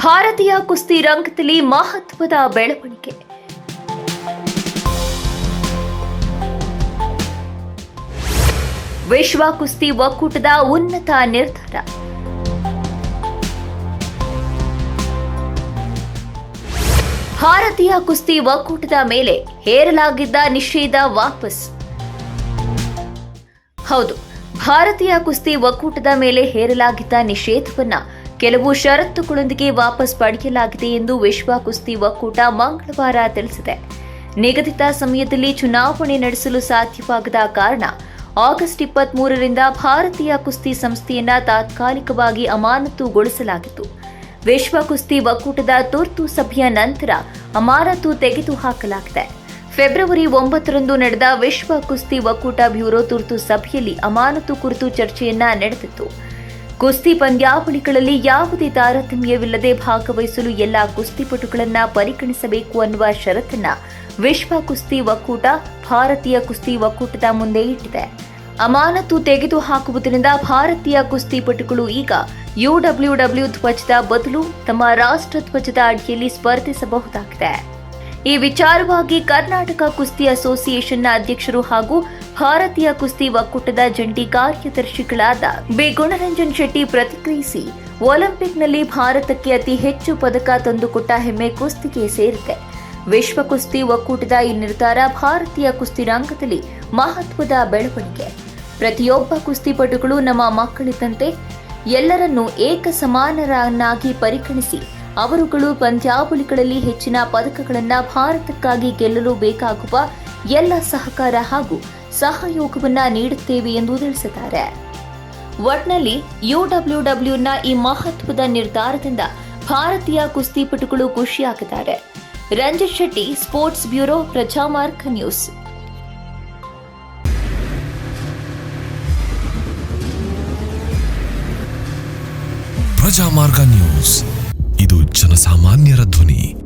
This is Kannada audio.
ಭಾರತೀಯ ಕುಸ್ತಿ ರಂಗದಲ್ಲಿ ಮಹತ್ವದ ಬೆಳವಣಿಗೆ. ವಿಶ್ವ ಕುಸ್ತಿ ಒಕ್ಕೂಟದ ಉನ್ನತ ನಿರ್ಧಾರ. ಭಾರತೀಯ ಕುಸ್ತಿ ಒಕ್ಕೂಟದ ಮೇಲೆ ಹೇರಲಾಗಿದ್ದ ನಿಷೇಧ ವಾಪಸ್. ಹೌದು, ಭಾರತೀಯ ಕುಸ್ತಿ ಒಕ್ಕೂಟದ ಮೇಲೆ ಹೇರಲಾಗಿದ್ದ ನಿಷೇಧವನ್ನ ಕೆಲವು ಷರತ್ತುಗಳೊಂದಿಗೆ ವಾಪಸ್ ಪಡೆಯಲಾಗಿದೆ ಎಂದು ವಿಶ್ವ ಕುಸ್ತಿ ಒಕ್ಕೂಟ ಮಂಗಳವಾರ ತಿಳಿಸಿದೆ. ನಿಗದಿತ ಸಮಯದಲ್ಲಿ ಚುನಾವಣೆ ನಡೆಸಲು ಸಾಧ್ಯವಾಗದ ಕಾರಣ ಆಗಸ್ಟ್ ಇಪ್ಪತ್ಮೂರರಿಂದ ಭಾರತೀಯ ಕುಸ್ತಿ ಸಂಸ್ಥೆಯನ್ನ ತಾತ್ಕಾಲಿಕವಾಗಿ ಅಮಾನತುಗೊಳಿಸಲಾಗಿತ್ತು. ವಿಶ್ವ ಕುಸ್ತಿ ಒಕ್ಕೂಟದ ತುರ್ತು ಸಭೆಯ ನಂತರ ಅಮಾನತು ತೆಗೆದುಹಾಕಲಾಗಿದೆ. ಫೆಬ್ರವರಿ ಒಂಬತ್ತರಂದು ನಡೆದ ವಿಶ್ವ ಕುಸ್ತಿ ಒಕ್ಕೂಟ ಬ್ಯೂರೋ ತುರ್ತು ಸಭೆಯಲ್ಲಿ ಅಮಾನತು ಕುರಿತು ಚರ್ಚೆಯನ್ನ ನಡೆದಿತ್ತು. ಕುಸ್ತಿ ಪಂದ್ಯಾವಳಿಗಳಲ್ಲಿ ಯಾವುದೇ ತಾರತಮ್ಯವಿಲ್ಲದೆ ಭಾಗವಹಿಸಲು ಎಲ್ಲಾ ಕುಸ್ತಿಪಟುಗಳನ್ನು ಪರಿಗಣಿಸಬೇಕು ಅನ್ನುವ ಷರತ್ತನ್ನ ವಿಶ್ವ ಕುಸ್ತಿ ಒಕ್ಕೂಟ, ಭಾರತೀಯ ಕುಸ್ತಿ ಒಕ್ಕೂಟದ ಮುಂದೆ ಇಟ್ಟಿದೆ. ಅಮಾನತು ತೆಗೆದುಹಾಕುವುದರಿಂದ ಭಾರತೀಯ ಕುಸ್ತಿಪಟುಗಳು ಈಗ ಯುಡಬ್ಲ್ಯೂಡಬ್ಲ್ಯೂ ಧ್ವಜದ ಬದಲು ತಮ್ಮ ರಾಷ್ಟ್ರ ಧ್ವಜದ ಅಡಿಯಲ್ಲಿ ಸ್ಪರ್ಧಿಸಬಹುದಾಗಿದೆ. ಈ ವಿಚಾರವಾಗಿ ಕರ್ನಾಟಕ ಕುಸ್ತಿ ಅಸೋಸಿಯೇಷನ್ನ ಅಧ್ಯಕ್ಷರು ಹಾಗೂ ಭಾರತೀಯ ಕುಸ್ತಿ ಒಕ್ಕೂಟದ ಜಂಟಿ ಕಾರ್ಯದರ್ಶಿಗಳಾದ ಬಿ. ಗುಣರಂಜನ್ ಶೆಟ್ಟಿ ಪ್ರತಿಕ್ರಿಯಿಸಿ, ಒಲಿಂಪಿಕ್ನಲ್ಲಿ ಭಾರತಕ್ಕೆ ಅತಿ ಹೆಚ್ಚು ಪದಕ ತಂದುಕೊಟ್ಟ ಹೆಮ್ಮೆ ಕುಸ್ತಿಗೆ ಸೇರಿದೆ. ವಿಶ್ವ ಕುಸ್ತಿ ಒಕ್ಕೂಟದ ಈ ನಿರ್ಧಾರ ಭಾರತೀಯ ಕುಸ್ತಿ ರಂಗದಲ್ಲಿ ಮಹತ್ವದ ಬೆಳವಣಿಗೆ. ಪ್ರತಿಯೊಬ್ಬ ಕುಸ್ತಿಪಟುಗಳು ನಮ್ಮ ಮಕ್ಕಳಿದ್ದಂತೆ ಎಲ್ಲರನ್ನೂ ಏಕ ಸಮಾನರನ್ನಾಗಿ ಪರಿಗಣಿಸಿ, ಅವರುಗಳು ಪಂದ್ಯಾವಳಿಗಳಲ್ಲಿ ಹೆಚ್ಚಿನ ಪದಕಗಳನ್ನು ಭಾರತಕ್ಕಾಗಿ ಗೆಲ್ಲಲು ಬೇಕಾಗುವ ಎಲ್ಲ ಸಹಕಾರ ಹಾಗೂ ಸಹಯೋಗವನ್ನ ನೀಡುತ್ತೇವೆ ಎಂದು ತಿಳಿಸಿದ್ದಾರೆ. ಒಟ್ನಲ್ಲಿ ಯುಡಬ್ಲ್ಯೂಡಬ್ಲ್ಯೂನ ಈ ಮಹತ್ವದ ನಿರ್ಧಾರದಿಂದ ಭಾರತೀಯ ಕುಸ್ತಿಪಟುಗಳು ಖುಷಿಯಾಗಿದ್ದಾರೆ. Ranjit Shetty, sports bureau, Prajamarga news. Prajamarga news. ಇದು ಜನಸಾಮಾನ್ಯರ ಧ್ವನಿ.